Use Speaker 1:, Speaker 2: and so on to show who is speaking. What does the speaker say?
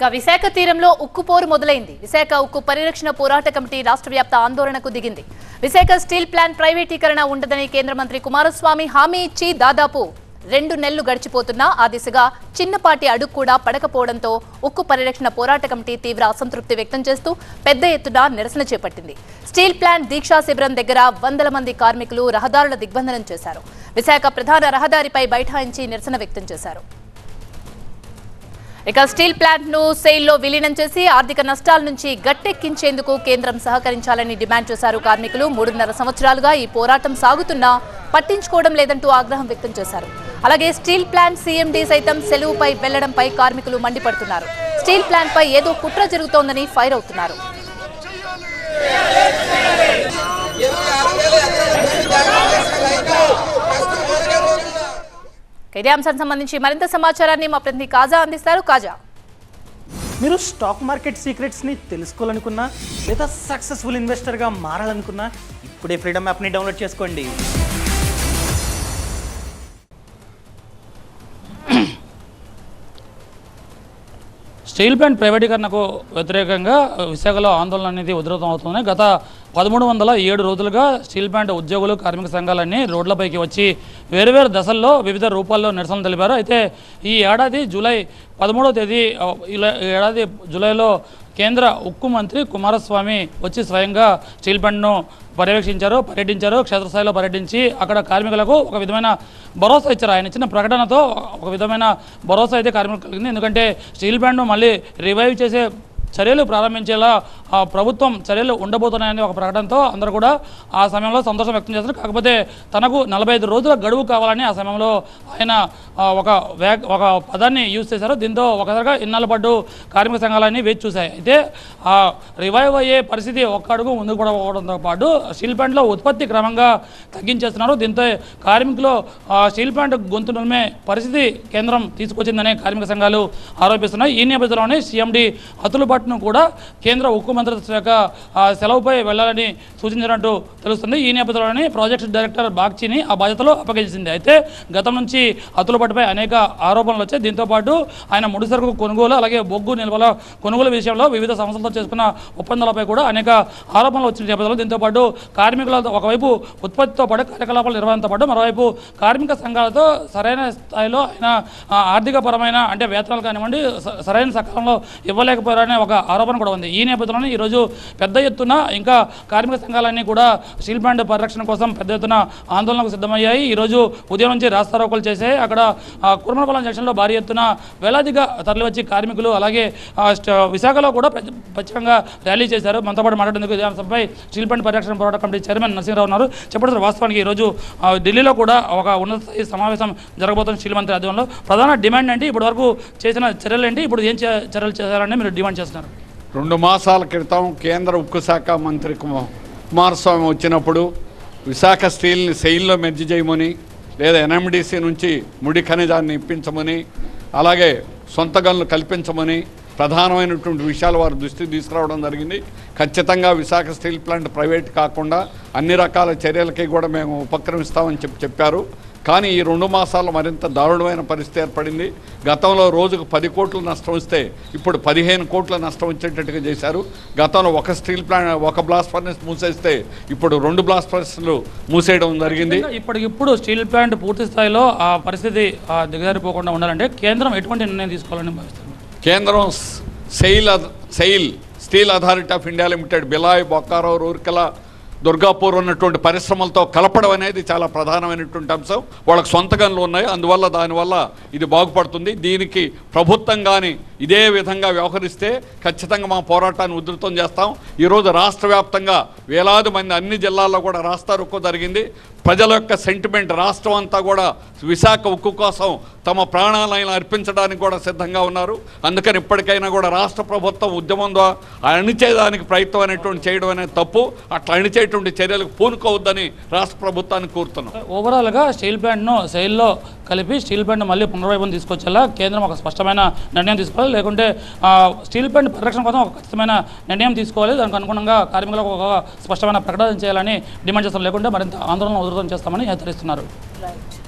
Speaker 1: ఇక విశాఖ తీరంలో ఉక్కు పోరు మొదలైంది. విశాఖ ఉక్కు పరిరక్షణ పోరాట కమిటీ రాష్ట్ర వ్యాప్త ఆందోళనకు దిగింది. విశాఖ స్టీల్ ప్లాంట్ ప్రైవేటీకరణ ఉండదని కేంద్ర మంత్రి కుమారస్వామి హామీ ఇచ్చి దాదాపు రెండు నెలలు గడిచిపోతున్నా ఆ దిశగా చిన్నపాటి అడుగు కూడా పడకపోవడంతో ఉక్కు పరిరక్షణ పోరాట కమిటీ తీవ్ర అసంతృప్తి వ్యక్తం చేస్తూ పెద్ద ఎత్తున నిరసన చేపట్టింది. స్టీల్ ప్లాంట్ దీక్షా శిబిరం దగ్గర వందల మంది కార్మికులు రహదారుల దిగ్బంధనం చేశారు. విశాఖ ప్రధాన రహదారిపై బైఠాయించి నిరసన వ్యక్తం చేశారు. ఇక స్టీల్ ప్లాంట్ను సెయిల్ విలీనం చేసి ఆర్థిక నష్టాల నుంచి గట్టెక్కించేందుకు కేంద్రం సహకరించాలని డిమాండ్ చేశారు కార్మికులు. మూడున్నర సంవత్సరాలుగా ఈ పోరాటం సాగుతున్నా పట్టించుకోవడం లేదంటూ ఆగ్రహం వ్యక్తం చేశారు. అలాగే స్టీల్ ప్లాంట్ సీఎండీ సైతం సెలవుపై వెళ్ళడంపై కార్మికులు మండిపడుతున్నారు. స్టీల్ ప్లాంట్ పై ఏదో కుట్ర జరుగుతోందని ఫైర్ అవుతున్నారు. ఇదే అంశానికి సంబంధించి మరింత సమాచారాన్ని మా ప్రతినిధి కాజా అందిస్తారు. కాజా.
Speaker 2: మీరు స్టాక్ మార్కెట్ సీక్రెట్స్ని తెలుసుకోవాలనుకున్నా లేదా సక్సెస్ఫుల్ ఇన్వెస్టర్గా మారాలనుకున్నా ఇప్పుడే ఫ్రీడమ్ యాప్ని డౌన్లోడ్ చేసుకోండి.
Speaker 3: స్టీల్ ప్లాంట్ ప్రైవేటీకరణకు వ్యతిరేకంగా విశాఖలో ఆందోళన అనేది ఉధృతం అవుతుంది గత పదమూడు వందల ఏడు రోజులుగా స్టీల్ ప్లాంట్ ఉద్యోగులు కార్మిక సంఘాలన్నీ రోడ్లపైకి వచ్చి వేరువేరు దశల్లో వివిధ రూపాల్లో నిరసన తెలిపారు. అయితే ఈ ఏడాది జూలై పదమూడవ తేదీ ఇలా- ఏడాది జూలైలో కేంద్ర ఉక్కు మంత్రి కుమారస్వామి వచ్చి స్వయంగా స్టీల్ ప్లాంట్ను పర్యవేక్షించారు పర్యటించారు క్షేత్రస్థాయిలో పర్యటించి అక్కడ కార్మికులకు ఒక విధమైన భరోసా ఇచ్చారు. ఆయన ఇచ్చిన ప్రకటనతో ఒక విధమైన భరోసా అయితే కార్మికులకు కలిగింది. ఎందుకంటే స్టీల్ ప్లాంట్ను మళ్ళీ రివైవ్ చేసే చర్యలు ప్రారంభించేలా ప్రభుత్వం చర్యలు ఉండబోతున్నాయని ఒక ప్రకటనతో అందరూ కూడా ఆ సమయంలో సంతోషం వ్యక్తం చేస్తారు కాకపోతే తనకు నలభై ఐదు రోజుల గడువు కావాలని ఆ సమయంలో ఆయన ఒక ఒక పదాన్ని యూజ్ చేశారు. దీంతో ఒకసారిగా ఇన్నాళ్ళ పడ్డు కార్మిక సంఘాలన్నీ వేచి చూశాయి. అయితే రివైవ్ అయ్యే పరిస్థితి ఒక్క అడుగు ముందుకు పోవడంతో పాటు స్టీల్ ప్లాంట్లో ఉత్పత్తి క్రమంగా తగ్గించేస్తున్నారు. దీంతో కార్మికులు స్టీల్ ప్లాంట్ గొంతు పరిస్థితి కేంద్రం తీసుకొచ్చిందని కార్మిక సంఘాలు ఆరోపిస్తున్నాయి. ఈ నేపథ్యంలోనే సీఎండి అతులు విశాఖపట్నం కూడా కేంద్ర ఉక్కు మంత్రిత్వ శాఖ సెలవుపై వెళ్ళాలని సూచించినట్టు తెలుస్తుంది. ఈ నేపథ్యంలోనే ప్రాజెక్ట్ డైరెక్టర్ బాగ్చిని ఆ బాధ్యతలో అప్పగించింది. అయితే గతం నుంచి అతులు అనేక ఆరోపణలు వచ్చాయి. దీంతో పాటు ఆయన ముడిసరుకు కొనుగోలు అలాగే బొగ్గు నిల్వల కొనుగోలు విషయంలో వివిధ సంస్థలతో చేసుకున్న ఒప్పందాలపై కూడా అనేక ఆరోపణలు వచ్చిన నేపథ్యంలో దీంతో పాటు కార్మికుల ఒకవైపు ఉత్పత్తితో పాటు కార్యకలాపాల నిర్వహణతో పాటు మరోవైపు కార్మిక సంఘాలతో సరైన స్థాయిలో ఆయన ఆర్థికపరమైన ఆర్థిక పరమైన అంటే వేతనాలు కానివ్వండి సరైన సకాలంలో ఇవ్వలేకపోయారనే ఒక ఆరోపణ కూడా ఉంది. ఈ నేపథ్యంలోనే ఈరోజు పెద్ద ఎత్తున ఇంకా కార్మిక సంఘాలన్నీ కూడా స్టీల్ ప్లాంట్ పరిరక్షణ కోసం పెద్ద ఎత్తున ఆందోళనకు సిద్ధమయ్యాయి. ఈరోజు ఉదయం నుంచి రాస్తారోకలు చేసే అక్కడ ఆ, కుర్మలపాలెం జంక్షన్లో భారీ ఎత్తున వేలాదిగా తరలివచ్చి కార్మికులు అలాగే విశాఖలో కూడా ప్రత్యేకంగా ర్యాలీ చేశారు. మనతో పాటు మాట్లాడేందుకు ఇదే అంశంపై స్టీల్ ప్లాంట్ పరిరక్షణ పోరాట కమిటీ చైర్మన్ నరసింహరావు ఉన్నారు. చెప్పండి సార్ వాస్తవానికి ఈరోజు ఢిల్లీలో కూడా ఒక ఉన్నత స్థాయి సమావేశం జరగబోతున్న స్టీల్ మంత్రి ఆధ్వర్యంలో. ప్రధాన డిమాండ్ ఏంటి? ఇప్పటి వరకు చేసిన చర్యలు ఏంటి? ఇప్పుడు ఏం చే- చర్యలు చేశారని మీరు డిమాండ్ చేస్తున్నారు?
Speaker 4: రెండు మాసాల క్రితం కేంద్ర ఉక్కు శాఖ మంత్రి కుమారస్వామి వచ్చినప్పుడు విశాఖ స్టీల్ని సెయిల్లో మెర్జి చేయమని లేదా ఎన్ఎండిసి నుంచి ముడి ఖనిజాన్ని ఇప్పించమని అలాగే సొంత గనులు కల్పించమని ప్రధానమైనటువంటి విషయాలు వారి దృష్టికి తీసుకురావడం జరిగింది. ఖచ్చితంగా విశాఖ స్టీల్ ప్లాంట్ ప్రైవేట్ కాకుండా అన్ని రకాల చర్యలకి కూడా మేము ఉపక్రమిస్తామని చెప్పి చెప్పారు. కానీ ఈ రెండు మాసాల్లో మరింత దారుణమైన పరిస్థితి ఏర్పడింది. గతంలో రోజుకు పది కోట్ల నష్టం వస్తే ఇప్పుడు పదిహేను కోట్ల నష్టం వచ్చేటట్టుగా చేశారు. గతంలో ఒక స్టీల్ ప్లాంట్ ఒక బ్లాస్ట్ ఫర్నెస్ మూసేస్తే ఇప్పుడు రెండు బ్లాస్ట్ ఫర్నెస్లు మూసేయడం జరిగింది.
Speaker 3: ఇప్పటికిప్పుడు స్టీల్ ప్లాంట్ పూర్తి స్థాయిలో ఆ పరిస్థితి దిగజారిపోకుండా ఉండాలంటే కేంద్రం ఎటువంటి నిర్ణయం తీసుకోవాలని భావిస్తారు
Speaker 4: కేంద్రం SAIL SAIL Steel Authority of India Limited Bhilai Bokaro Rourkela Durgapur ఉన్నటువంటి పరిశ్రమలతో కలపడం అనేది చాలా ప్రధానమైనటువంటి అంశం. వాళ్ళకి సొంత గనులు ఉన్నాయి. అందువల్ల దానివల్ల ఇది బాగుపడుతుంది. దీనికి ప్రభుత్వం కానీ ఇదే విధంగా వ్యవహరిస్తే ఖచ్చితంగా మా పోరాటాన్ని ఉధృతం చేస్తాం. ఈరోజు రాష్ట్ర వ్యాప్తంగా వేలాది మంది అన్ని జిల్లాల్లో కూడా రాస్తా ఉక్కు జరిగింది. ప్రజల యొక్క సెంటిమెంట్ రాష్ట్రం అంతా కూడా విశాఖ ఉక్కు కోసం తమ ప్రాణాలను అర్పించడానికి కూడా సిద్ధంగా ఉన్నారు. అందుకని ఇప్పటికైనా కూడా రాష్ట్ర ప్రభుత్వం ఉద్యమం ద్వారా అణిచేదానికి ప్రయత్నం అనేటువంటి చేయడం అనేది తప్పు. అట్లా అణిచేటువంటి చర్యలకు పూనుకోవద్దని రాష్ట్ర ప్రభుత్వాన్ని కోరుతున్నాం.
Speaker 3: ఓవరాల్గా స్టీల్ ప్లాంట్ను సెయిల్లో కలిపి స్టీల్ ప్లాంట్ మళ్ళీ పునర్వైభవం తీసుకొచ్చేలా కేంద్రం ఒక స్పష్టమైన నిర్ణయం తీసుకోవాలి. లేకుంటే స్టీల్ ప్లాంట్ పరిరక్షణ కోసం ఒక ఖచ్చితమైన నిర్ణయం తీసుకోవాలి. దానికి అనుగుణంగా కార్మికులకు ఒక స్పష్టమైన ప్రకటన చేయాలని డిమాండ్ చేస్తాం. లేకుంటే మరింత ఆందోళన ఉధృతం చేస్తామని హెచ్చరిస్తున్నారు.
Speaker 1: రైట్